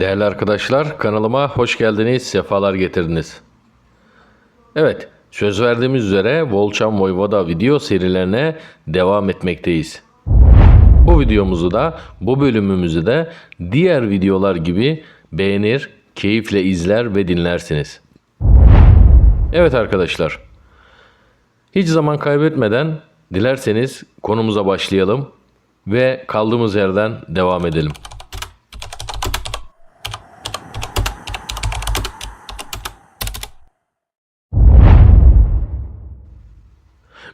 Değerli arkadaşlar, kanalıma hoş geldiniz, sefalar getirdiniz. Evet, söz verdiğimiz üzere Volçan Voyvoda video serilerine devam etmekteyiz. Bu videomuzu da, bu bölümümüzü de diğer videolar gibi beğenir, keyifle izler ve dinlersiniz. Evet arkadaşlar, hiç zaman kaybetmeden dilerseniz konumuza başlayalım ve kaldığımız yerden devam edelim.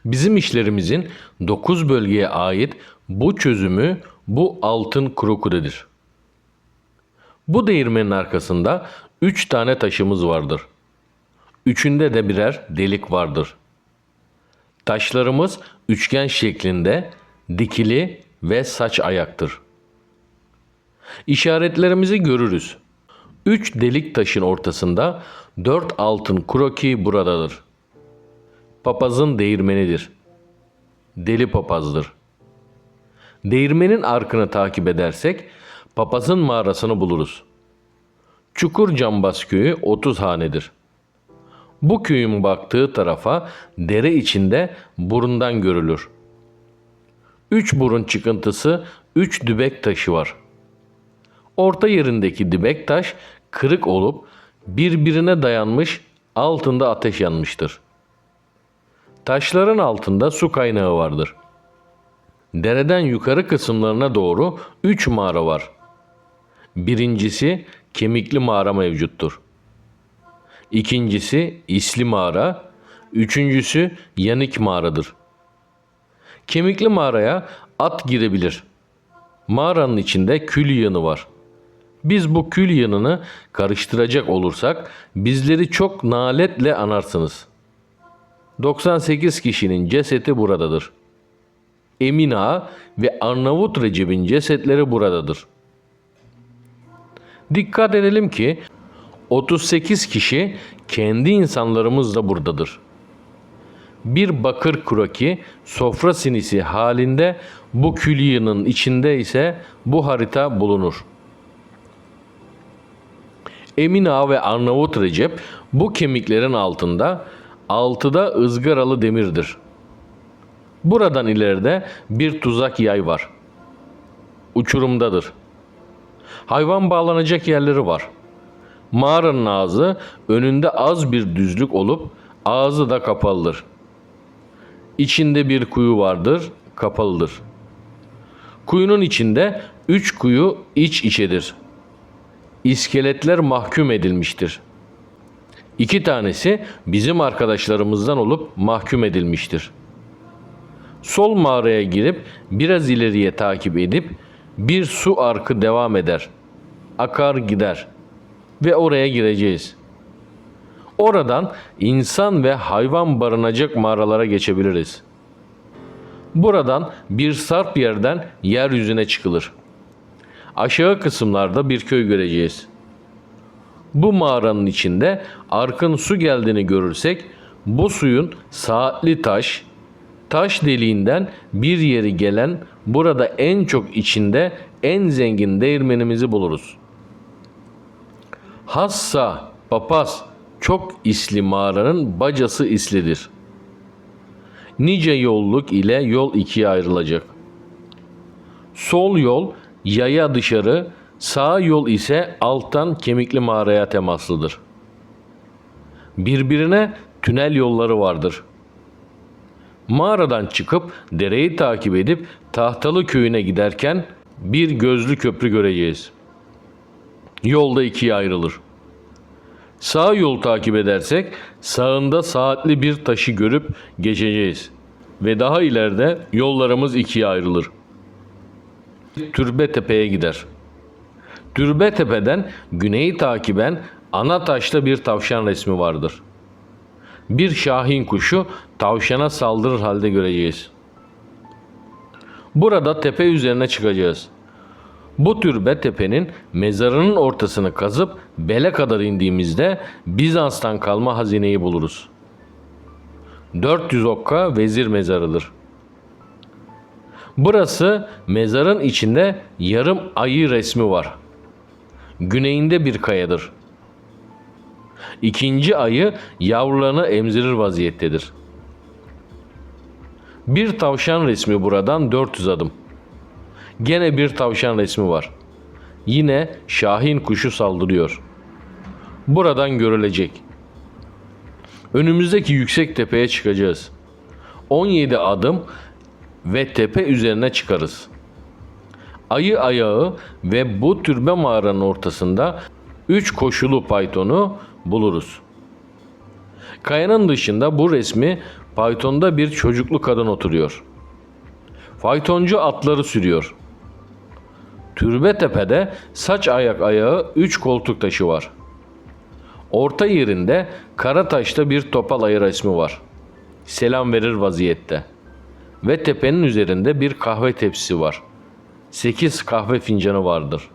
Bizim işlerimizin 9 bölgeye ait bu çözümü bu altın krokudedir. Bu değirmenin arkasında 3 tane taşımız vardır. Üçünde de birer delik vardır. Taşlarımız üçgen şeklinde, dikili ve saç ayaktır. İşaretlerimizi görürüz. Üç delik taşın ortasında dört altın kroki buradadır. Papazın değirmenidir. Deli papazdır. Değirmenin arkını takip edersek papazın mağarasını buluruz. Çukur Cambaz köyü 30 hanedir. Bu köyün baktığı tarafa dere içinde burundan görülür. Üç burun çıkıntısı üç dübek taşı var. Orta yerindeki dibek taş kırık olup birbirine dayanmış altında ateş yanmıştır. Taşların altında su kaynağı vardır. Dereden yukarı kısımlarına doğru üç mağara var. Birincisi kemikli mağara mevcuttur. İkincisi isli mağara, üçüncüsü yanık mağaradır. Kemikli mağaraya at girebilir. Mağaranın içinde kül yığını var. Biz bu kül yığınını karıştıracak olursak bizleri çok naletle anarsınız. 98 kişinin cesedi buradadır. Emin Ağa ve Arnavut Recep'in cesetleri buradadır. Dikkat edelim ki 38 kişi kendi insanlarımız da buradadır. Bir bakır kuraki sofra sinisi halinde bu külliyenin içinde ise bu harita bulunur. Emin Ağa ve Arnavut Recep bu kemiklerin altında altıda ızgaralı demirdir. Buradan ileride bir tuzak yay var. Uçurumdadır. Hayvan bağlanacak yerleri var. Mağaranın ağzı önünde az bir düzlük olup ağzı da kapalıdır. İçinde bir kuyu vardır, kapalıdır. Kuyunun içinde üç kuyu iç içedir. İskeletler mahkum edilmiştir. İki tanesi bizim arkadaşlarımızdan olup mahkum edilmiştir. Sol mağaraya girip biraz ileriye takip edip bir su arkı devam eder. Akar gider ve oraya gireceğiz. Oradan insan ve hayvan barınacak mağaralara geçebiliriz. Buradan bir sarp yerden yeryüzüne çıkılır. Aşağı kısımlarda bir köy göreceğiz. Bu mağaranın içinde arkın su geldiğini görürsek bu suyun saatli taş, taş deliğinden bir yeri gelen burada en çok içinde en zengin değirmenimizi buluruz. Hassa, papaz, çok isli mağaranın bacası islidir. Nice yolluk ile yol ikiye ayrılacak. Sol yol yaya dışarı, sağ yol ise alttan kemikli mağaraya temaslıdır. Birbirine tünel yolları vardır. Mağaradan çıkıp dereyi takip edip Tahtalı köyüne giderken bir gözlü köprü göreceğiz. Yolda ikiye ayrılır. Sağ yol takip edersek sağında saatli bir taşı görüp geçeceğiz. Ve daha ileride yollarımız ikiye ayrılır. Türbe Tepe'ye gider. Türbe Tepe'den güneyi takiben ana taşta bir tavşan resmi vardır. Bir şahin kuşu tavşana saldırır halde göreceğiz. Burada tepe üzerine çıkacağız. Bu türbe tepenin mezarının ortasını kazıp bele kadar indiğimizde Bizans'tan kalma hazineyi buluruz. 400 okka vezir mezarıdır. Burası mezarın içinde yarım ayı resmi var. Güneyinde bir kayadır. İkinci ayı yavrularını emzirir vaziyettedir. Bir tavşan resmi buradan 400 adım. Gene bir tavşan resmi var. Yine şahin kuşu saldırıyor. Buradan görülecek. Önümüzdeki yüksek tepeye çıkacağız. 17 adım ve tepe üzerine çıkarız. Ayı ayağı ve bu türbe mağaranın ortasında üç koşulu paytonu buluruz. Kayanın dışında bu resmi paytonda bir çocuklu kadın oturuyor. Faytoncu atları sürüyor. Türbe tepede saç ayak ayağı üç koltuk taşı var. Orta yerinde kara taşta bir topal ayı resmi var. Selam verir vaziyette. Ve tepenin üzerinde bir kahve tepsisi var. Sekiz kahve fincanı vardır.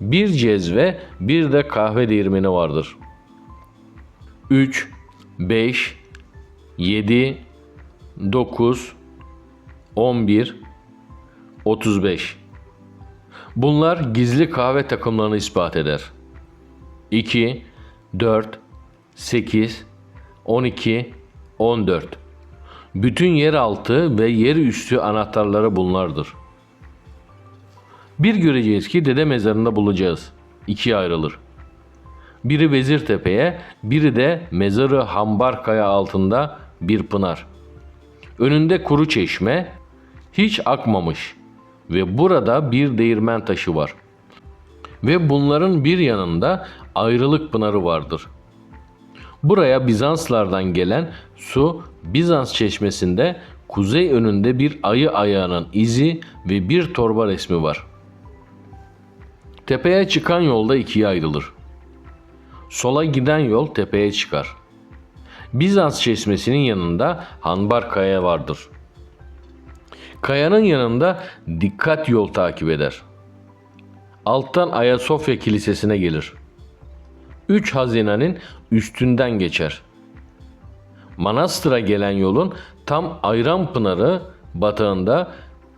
Bir cezve, bir de kahve değirmeni vardır. 3, 5, 7, 9, 11, 35. Bunlar gizli kahve takımlarını ispat eder. 2, 4, 8, 12, 14. Bütün yeraltı ve yer üstü anahtarları bunlardır. Bir göreceğiz ki dede mezarında bulacağız. İkiye ayrılır. Biri Vezirtepe'ye, biri de mezarı Hambarkaya altında bir pınar. Önünde kuru çeşme, hiç akmamış ve burada bir değirmen taşı var. Ve bunların bir yanında ayrılık pınarı vardır. Buraya Bizanslardan gelen su Bizans çeşmesinde kuzey önünde bir ayı ayağının izi ve bir torba resmi var. Tepeye çıkan yolda ikiye ayrılır. Sola giden yol tepeye çıkar. Bizans çeşmesinin yanında Hanbar Kaya vardır. Kayanın yanında dikkat yol takip eder. Alttan Ayasofya Kilisesi'ne gelir. Üç hazinenin üstünden geçer. Manastır'a gelen yolun tam Ayranpınarı batağında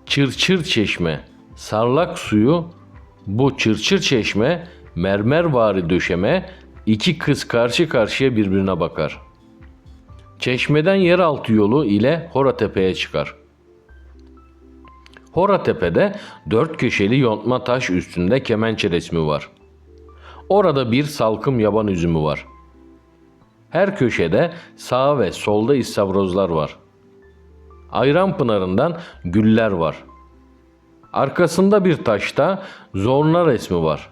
Çırçır Çeşme, sarlak suyu bu çırçır çeşme mermervari döşeme iki kız karşı karşıya birbirine bakar. Çeşmeden yeraltı yolu ile Horatepe'ye çıkar. Horatepe'de dört köşeli yontma taş üstünde kemençe resmi var. Orada bir salkım yaban üzümü var. Her köşede sağ ve solda istavrozlar var. Ayran pınarından güller var.'' Arkasında bir taşta zorna resmi var.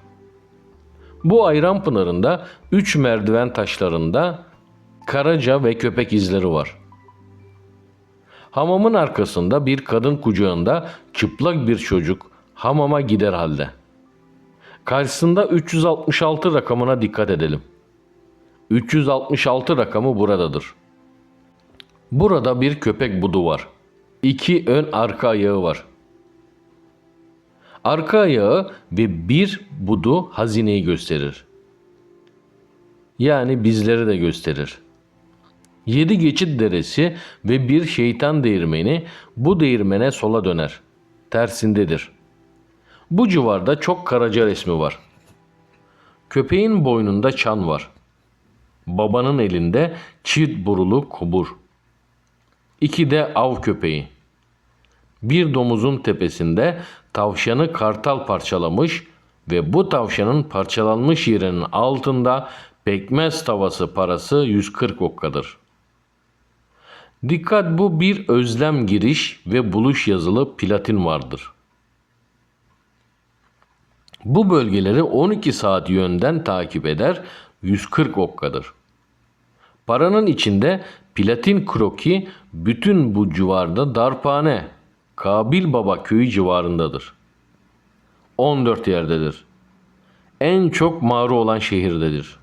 Bu ayran pınarında üç merdiven taşlarında karaca ve köpek izleri var. Hamamın arkasında bir kadın kucağında çıplak bir çocuk hamama gider halde. Karşısında 366 rakamına dikkat edelim. 366 rakamı buradadır. Burada bir köpek budu var. İki ön arka ayağı var. Arka ayağı ve bir budu hazineyi gösterir. Yani bizleri de gösterir. Yedi geçit deresi ve bir şeytan değirmeni bu değirmene sola döner. Tersindedir. Bu civarda çok karaca resmi var. Köpeğin boynunda çan var. Babanın elinde çift burulu kubur. İki de av köpeği. Bir domuzun tepesinde tavşanı kartal parçalamış ve bu tavşanın parçalanmış yerinin altında pekmez tavası parası 140 okkadır. Dikkat bu bir özlem giriş ve buluş yazılı platin vardır. Bu bölgeleri 12 saat yönden takip eder 140 okkadır. Paranın içinde platin kroki bütün bu civarda darphane Kabil Baba köyü civarındadır. 14 yerdedir. En çok mağru olan şehirdedir.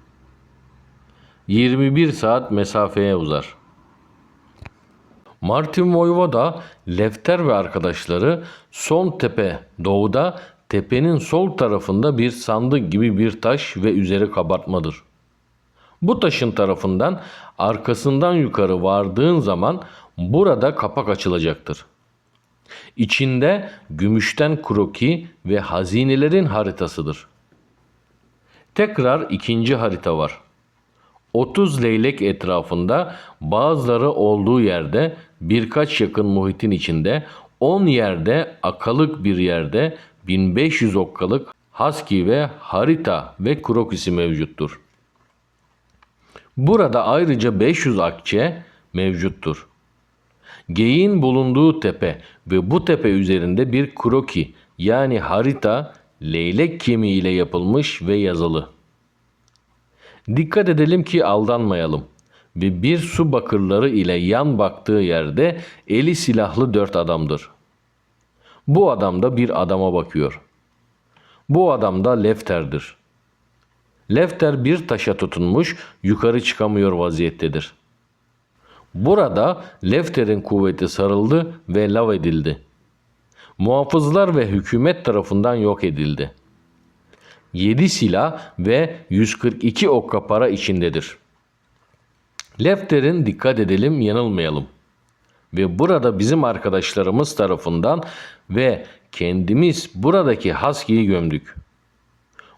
21 saat mesafeye uzar. Martin Voyvoda, Lefter ve arkadaşları son tepe doğuda tepenin sol tarafında bir sandık gibi bir taş ve üzeri kabartmadır. Bu taşın tarafından arkasından yukarı vardığın zaman burada kapak açılacaktır. İçinde gümüşten kroki ve hazinelerin haritasıdır. Tekrar ikinci harita var. 30 leylek etrafında bazıları olduğu yerde birkaç yakın muhitin içinde 10 yerde akalık bir yerde 1500 okkalık husky ve harita ve krokisi mevcuttur. Burada ayrıca 500 akçe mevcuttur. Geyiğin bulunduğu tepe ve bu tepe üzerinde bir kroki yani harita leylek kemiğiyle yapılmış ve yazılı. Dikkat edelim ki aldanmayalım ve bir su bakırları ile yan baktığı yerde eli silahlı dört adamdır. Bu adam da bir adama bakıyor. Bu adam da Lefter'dir. Lefter bir taşa tutunmuş yukarı çıkamıyor vaziyettedir. Burada Lefter'in kuvveti sarıldı ve lav edildi. Muhafızlar ve hükümet tarafından yok edildi. 7 silah ve 142 okka para içindedir. Lefter'in dikkat edelim yanılmayalım. Ve burada bizim arkadaşlarımız tarafından ve kendimiz buradaki Husky'yi gömdük.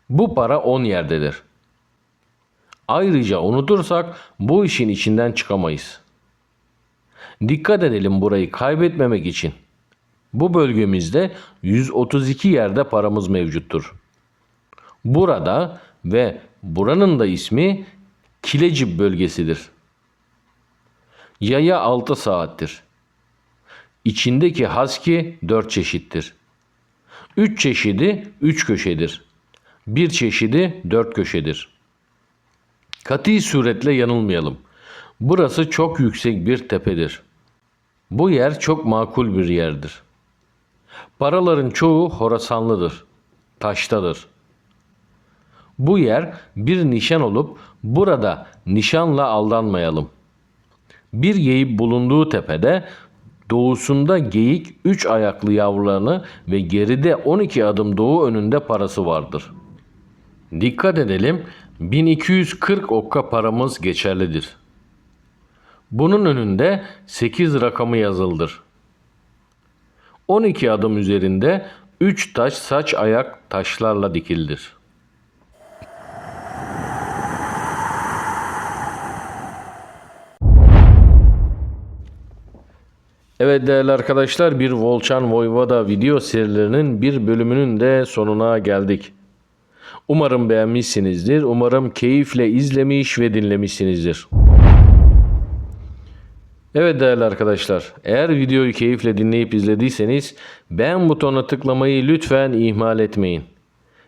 Bu para 10 yerdedir. Ayrıca unutursak bu işin içinden çıkamayız. Dikkat edelim burayı kaybetmemek için. Bu bölgemizde 132 yerde paramız mevcuttur. Burada ve buranın da ismi Kilecib bölgesidir. Yaya 6 saattir. İçindeki haski 4 çeşittir. 3 çeşidi 3 köşedir. Bir çeşidi 4 köşedir. Kati suretle yanılmayalım. Burası çok yüksek bir tepedir. Bu yer çok makul bir yerdir. Paraların çoğu Horasanlıdır. Taştadır. Bu yer bir nişan olup burada nişanla aldanmayalım. Bir geyik bulunduğu tepede doğusunda geyik üç ayaklı yavrularını ve geride 12 adım doğu önünde parası vardır. Dikkat edelim 1240 okka paramız geçerlidir. Bunun önünde 8 rakamı yazıldır. 12 adım üzerinde 3 taş saç ayak taşlarla dikildir. Evet değerli arkadaşlar bir Volchan Voyvoda video serilerinin bir bölümünün de sonuna geldik. Umarım beğenmişsinizdir. Umarım keyifle izlemiş ve dinlemişsinizdir. Evet değerli arkadaşlar, eğer videoyu keyifle dinleyip izlediyseniz beğen butonuna tıklamayı lütfen ihmal etmeyin.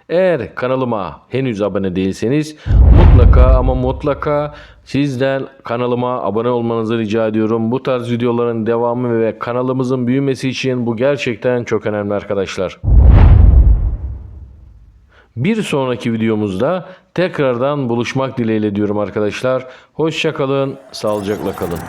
Eğer kanalıma henüz abone değilseniz mutlaka ama mutlaka sizden kanalıma abone olmanızı rica ediyorum. Bu tarz videoların devamı ve kanalımızın büyümesi için bu gerçekten çok önemli arkadaşlar. Bir sonraki videomuzda tekrardan buluşmak dileğiyle diyorum arkadaşlar. Hoşçakalın, sağlıcakla kalın.